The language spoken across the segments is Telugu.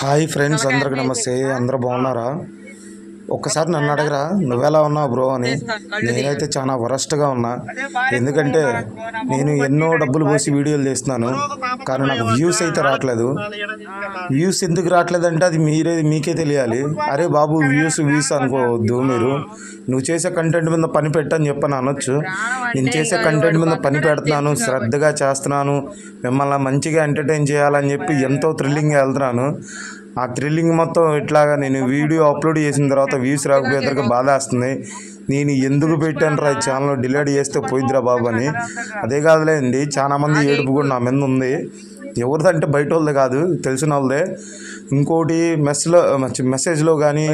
హాయ్ ఫ్రెండ్స్ అందరికి నమస్తే. అందరూ బాగున్నారా? ఒక్కసారి నన్ను అడగరా? నువ్వెలా ఉన్నావు బ్రో అని? నేనైతే చాలా వరస్ట్గా ఉన్నా. ఎందుకంటే నేను ఎన్నో డబ్బులు పోసి వీడియోలు చేస్తున్నాను. కానీ నాకు వ్యూస్ అయితే రావట్లేదు. వ్యూస్ ఎందుకు రావట్లేదు అంటే అది మీరే మీకే తెలియాలి. అరే బాబు వ్యూస్ వ్యూస్ అనుకోవద్దు మీరు. నువ్వు చేసే కంటెంట్ మీద పని పెట్టని చెప్పని అనొచ్చు. నేను చేసే కంటెంట్ మీద పని పెడుతున్నాను శ్రద్ధగా చేస్తున్నాను మిమ్మల్ని మంచిగా ఎంటర్టైన్ చేయాలని చెప్పి ఎంతో థ్రిల్లింగ్గా వెళ్తున్నాను. ఆ థ్రిల్లింగ్ మొత్తం ఇట్లాగా నేను వీడియో అప్లోడ్ చేసిన తర్వాత వ్యూస్ రాకపోయేసరికి బాధ వస్తుంది నేను ఎందుకు పెట్టాను రా ఈ ఛానల్ డిలీట్ చేస్తే పోయిద్దిరా బాబు అని. అదే కాదులేండి చాలామంది ఏడుపు కూడా నా మీద ఉంది. ఎవరిదంటే బయట వాళ్ళది కాదు తెలిసిన వాళ్ళదే. ఇంకోటి మెస్లో మెసేజ్లో కానీ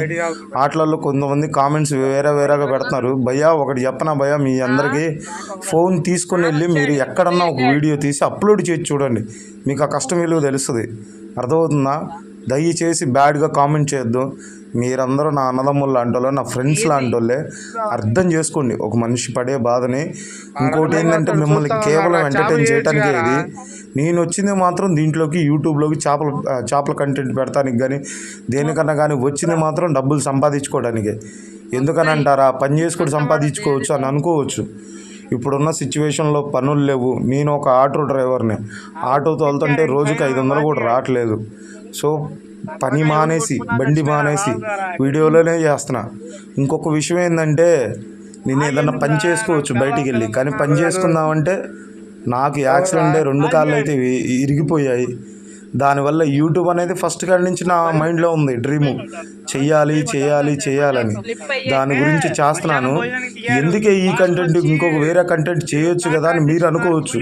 ఆటలలో కొంతమంది కామెంట్స్ వేరే వేరేగా పెడుతున్నారు. భయ్యా ఒకటి చెప్పనా భయ్యా మీ అందరికీ ఫోన్ తీసుకొని వెళ్ళి మీరు ఎక్కడన్నా ఒక వీడియో తీసి అప్లోడ్ చేసి చూడండి. మీకు ఆ కష్టం విలువ తెలుస్తుంది. అర్థమవుతుందా? దయచేసి బ్యాడ్గా కామెంట్ చేయొద్దు. మీరందరూ నా అన్నదమ్ములు లాంటి నా ఫ్రెండ్స్ లాంటి వాళ్ళే అర్థం చేసుకోండి. ఒక మనిషి పడే బాధని. ఇంకోటి ఏంటంటే మిమ్మల్ని కేవలం ఎంటర్టైన్ చేయడానికి ఇది. నేను వచ్చింది మాత్రం దీంట్లోకి యూట్యూబ్లోకి చేపల చేపల కంటెంట్ పెడతానికి కానీ దేనికన్నా కానీ వచ్చింది మాత్రం డబ్బులు సంపాదించుకోవడానికి ఎందుకని అంటారా? పని చేసుకొని సంపాదించుకోవచ్చు అని అనుకోవచ్చు. ఇప్పుడున్న సిచ్యువేషన్లో పనులు లేవు. నేను ఒక ఆటో డ్రైవర్ని. ఆటో తోలుతుంటే రోజుకి ఐదు వందలు కూడా రావట్లేదు. సో పని మానేసి బండి మానేసి వీడియోలోనే చేస్తున్నా. ఇంకొక విషయం ఏంటంటే నేను ఏదన్నా పని చేసుకోవచ్చు బయటికి వెళ్ళి. కానీ పని చేసుకుందామంటే నాకు యాక్సిడెంట్ రెండు కాళ్ళు అయితే ఇరిగిపోయాయి. దానివల్ల యూట్యూబ్ అనేది ఫస్ట్ కాడి నుంచి నా మైండ్లో ఉంది డ్రీము చెయ్యాలి చేయాలి చేయాలని దాని గురించి చేస్తున్నాను. ఎందుకే ఈ కంటెంట్ ఇంకొక వేరే కంటెంట్ చేయొచ్చు కదా అని మీరు అనుకోవచ్చు.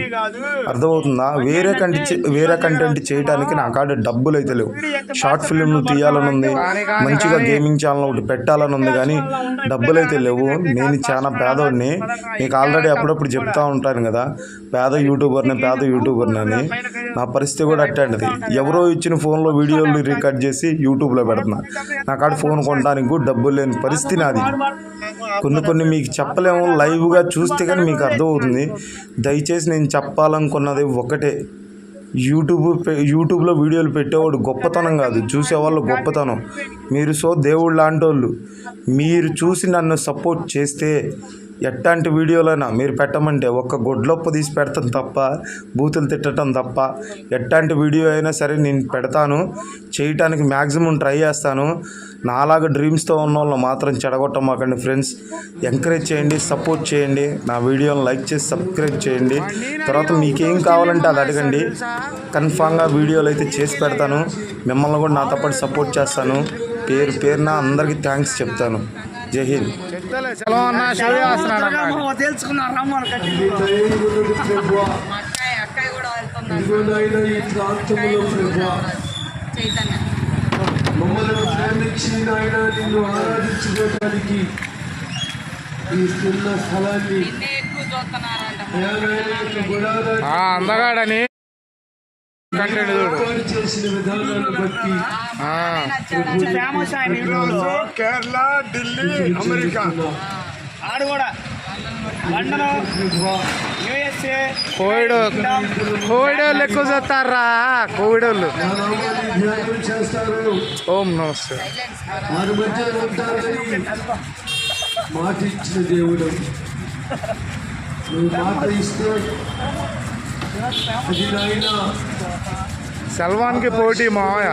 అర్థమవుతుందా? వేరే కంటెంట్ వేరే కంటెంట్ చేయడానికి నా కాడ డబ్బులు అయితే లేవు. షార్ట్ ఫిల్మ్ తీయాలని ఉంది మంచిగా గేమింగ్ ఛానల్ ఒకటి పెట్టాలని ఉంది కానీ డబ్బులు అయితే లేవు. నేను చాలా పేదోడిని. మీకు ఆల్రెడీ అప్పుడప్పుడు చెప్తా ఉంటాను కదా పేద యూట్యూబర్ని పేద యూట్యూబర్ని అని. నా పరిస్థితి కూడా అట్టండిది ఎవరో ఇచ్చిన ఫోన్లో వీడియోలు రికార్డ్ చేసి యూట్యూబ్లో పెడుతున్నా. నా కాడ ఫోన్ కొనడానికి కూడా డబ్బులు లేని పరిస్థితి నాది. కొన్ని కొన్ని మీకు చెప్పలేము లైవ్గా చూస్తే కానీ మీకు అర్థమవుతుంది. దయచేసి నేను చెప్పాలనుకున్నది ఒకటే. యూట్యూబ్ యూట్యూబ్లో వీడియోలు పెట్టేవాడు గొప్పతనం కాదు. చూసేవాళ్ళు గొప్పతనం. మీరు సో దేవుడు లాంటి వాళ్ళు మీరు చూసి నన్ను సపోర్ట్ చేస్తే ఎట్లాంటి వీడియోలైనా మీరు పెట్టమంటే ఒక్క గొడ్లొప్ప తీసి పెడతాం తప్ప బూతులు తిట్టడం తప్ప. ఎట్లాంటి వీడియో అయినా సరే నేను పెడతాను. చేయటానికి మ్యాక్సిమం ట్రై చేస్తాను. నాలాగా డ్రీమ్స్తో ఉన్న వాళ్ళు మాత్రం చెడగొట్టమాకండి ఫ్రెండ్స్. ఎంకరేజ్ చేయండి సపోర్ట్ చేయండి. నా వీడియోని లైక్ చేసి సబ్స్క్రైబ్ చేయండి. తర్వాత మీకేం కావాలంటే అది అడగండి. కన్ఫామ్గా వీడియోలు అయితే చేసి పెడతాను. మిమ్మల్ని కూడా నాతో పాటు సపోర్ట్ చేస్తాను. పేరు పేరున అందరికీ థ్యాంక్స్ చెప్తాను. జై హింద్. మమ్మల్ని ప్రేమించి నాయన నిన్ను ఆరాధించుకోవడానికి ఈ చేసిన విధానాన్ని బట్టి ఆ, ఫేమస్ ఆయన హీరోలు కేరళ ఢిల్లీ అమెరికా. ఆడు కూడా. లండన్ యుఎస్ఏ కోవిడ్ కోవిడ్ వాళ్ళు ఎక్కువ చూస్తారా? కోవిడ్ వాళ్ళు ఓం నమస్తే వారి మధ్య ఉంటారని మాట ఇచ్చిన దేవుడు. నువ్వు మాట ఇస్తే అది నాయన సెల్వాన్కి పోటీ మావయ్య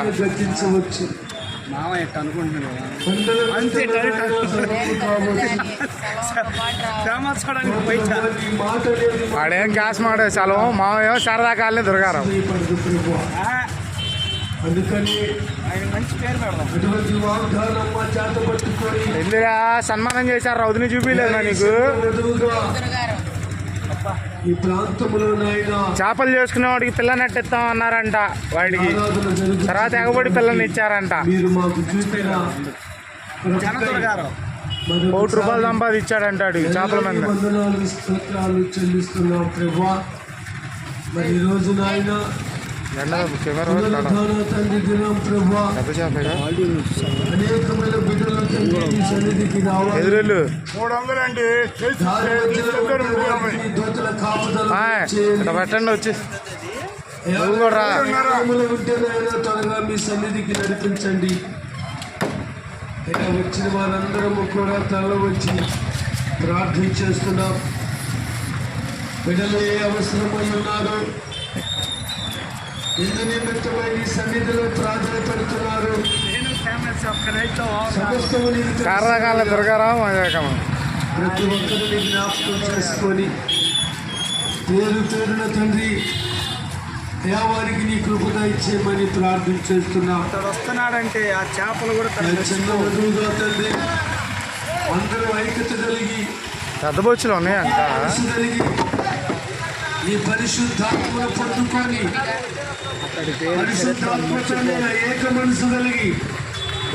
వాడేం గ్యాస్ మాడే సెలవు మావయ్య సరదా కాలే దొరకారం పడదు ప్రభు అందుకని ఆయన మంచి పేరు పెడదాం. అటువంటి వాగ్దానం మా చేత పట్టుకొని ఎందురా? సన్మానం చేశారు రౌదిని చూపించలేదా నీకు. ఈ ప్రాంతంలో చేపలు చేసుకునే వాడికి పిల్లనట్టు ఇస్తాం అన్నారంట వాడికి. తర్వాత ఎగబడి పిల్లని ఇచ్చారంట. కోటి రూపాయలు సంపాదించాడంట వాడికి చేపల మీద. మరి ఈ రోజు నాయన ఎదురెళ్ళు మూడు పెట్టండి వచ్చి నువ్వు కూడా త్వరగా మీ సన్నిధికి నడిపించండి ఇలా వచ్చిన వారందరము కూడా తల వచ్చి ప్రార్థన చేస్తున్నాం. బిడ్డలు ఏ అవసరమై ఉన్నారో. ఎందు నిమిత్తమై సన్నిధిలో ప్రార్థన పెడుతున్నారు. కర్రకాల దుర్గారావు ప్రతి ఒక్కరిని జ్ఞాపకం చేసుకొని పేరు పేరున తండ్రి వారికి నీ కృపద ఇచ్చేయమని ప్రార్థన చేస్తున్నాం. అతడు వస్తున్నాడంటే ఆ చేపలు కూడా చిన్న వధువుగా తండ్రి అందరూ ఐక్యత కలిగి పెద్ద బొచ్చులు ఉన్నాయి అంట మనసు కలిగి ఈ పరిశుద్ధాత్మను పట్టుకొని ఏక మనసు కలిగి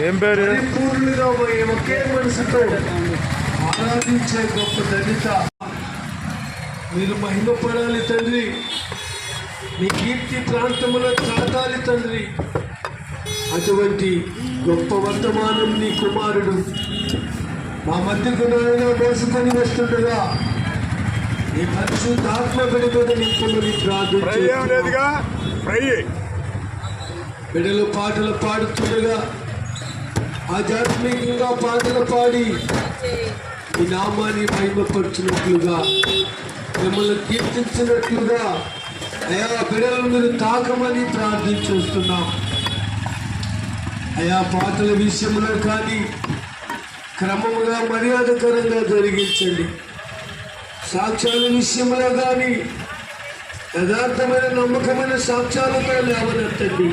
ఏం పేరు? పరిపూర్ణులుగా పోయి ఒకే మనసుతో ఆరాధించే గొప్ప దళిత. మీరు మహిమపడాలి తండ్రి. మీ కీర్తి ప్రాంతములో చాటాలి తండ్రి. అటువంటి గొప్ప వర్తమానం నీ కుమారుడు. మా మధ్యకు నాయన మోసుకొని వస్తుండగా నీ పరిశుద్ధాత్మ బిడగద నింపుమని ప్రార్థన బిడ్డలు పాటలు పాడుతుండగా ఆధ్యాత్మికంగా పాటలు పాడి ఈ నామాన్ని మహిమపరచినట్లుగా మిమ్మల్ని కీర్తించినట్లుగా అయా బిడ్డలు మీరు తాకమని ప్రార్థించేస్తున్నాం అయా పాటల విషయంలో కానీ క్రమంగా మర్యాదకరంగా జరిగించండి. సాక్ష్యాల విషయంలో కానీ యథార్థమైన నమ్మకమైన సాక్ష్యాలతో లేవనెత్తండి.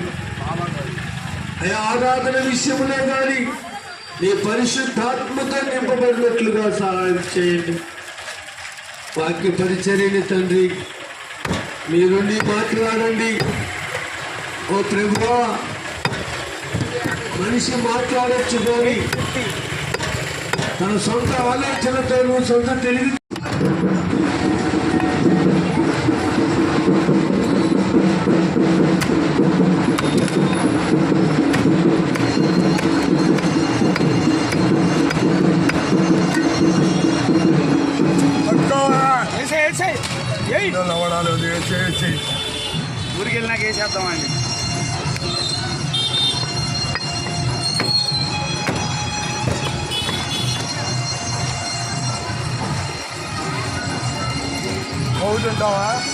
అయ్యా ఆరాధన విషయంలో కానీ నీ పరిశుద్ధాత్మతో నింపబడినట్లుగా సహాయం చేయండి. వాక్య పరిచర్యని తండ్రి మీరుండి మాట్లాడండి. ఓ ప్రభువా మనిషి మాట్లాడచ్చు కానీ తన సొంత ఆలోచనతోనూ సొంత తెలివి 顺道啊。